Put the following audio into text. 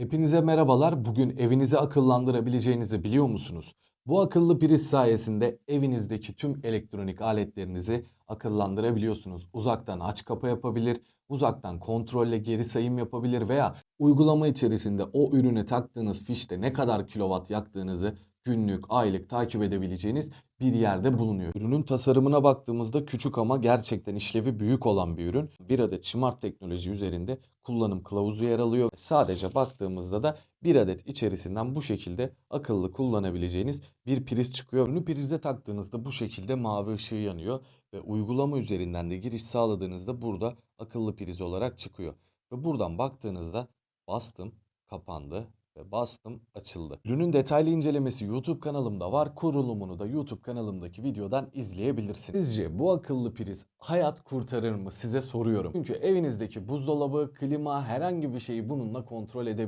Hepinize merhabalar. Bugün evinizi akıllandırabileceğinizi biliyor musunuz? Bu akıllı priz sayesinde evinizdeki tüm elektronik aletlerinizi akıllandırabiliyorsunuz. Uzaktan aç kapa yapabilir, uzaktan kontrolle geri sayım yapabilir veya uygulama içerisinde o ürüne taktığınız fişte ne kadar kilowatt yaktığınızı günlük, aylık takip edebileceğiniz bir yerde bulunuyor. Ürünün tasarımına baktığımızda küçük ama gerçekten işlevi büyük olan bir ürün. Bir adet Smart teknoloji üzerinde kullanım kılavuzu yer alıyor. Sadece baktığımızda da bir adet içerisinden bu şekilde akıllı kullanabileceğiniz bir priz çıkıyor. Ürünü prize taktığınızda bu şekilde mavi ışığı yanıyor ve uygulama üzerinden de giriş sağladığınızda burada akıllı priz olarak çıkıyor. Ve buradan baktığınızda bastım, kapandı ve bastım açıldı. Ürünün detaylı incelemesi YouTube kanalımda var. Kurulumunu da YouTube kanalımdaki videodan izleyebilirsiniz. Sizce bu akıllı priz hayat kurtarır mı size soruyorum. Çünkü evinizdeki buzdolabı, klima herhangi bir şeyi bununla kontrol edebilirsiniz.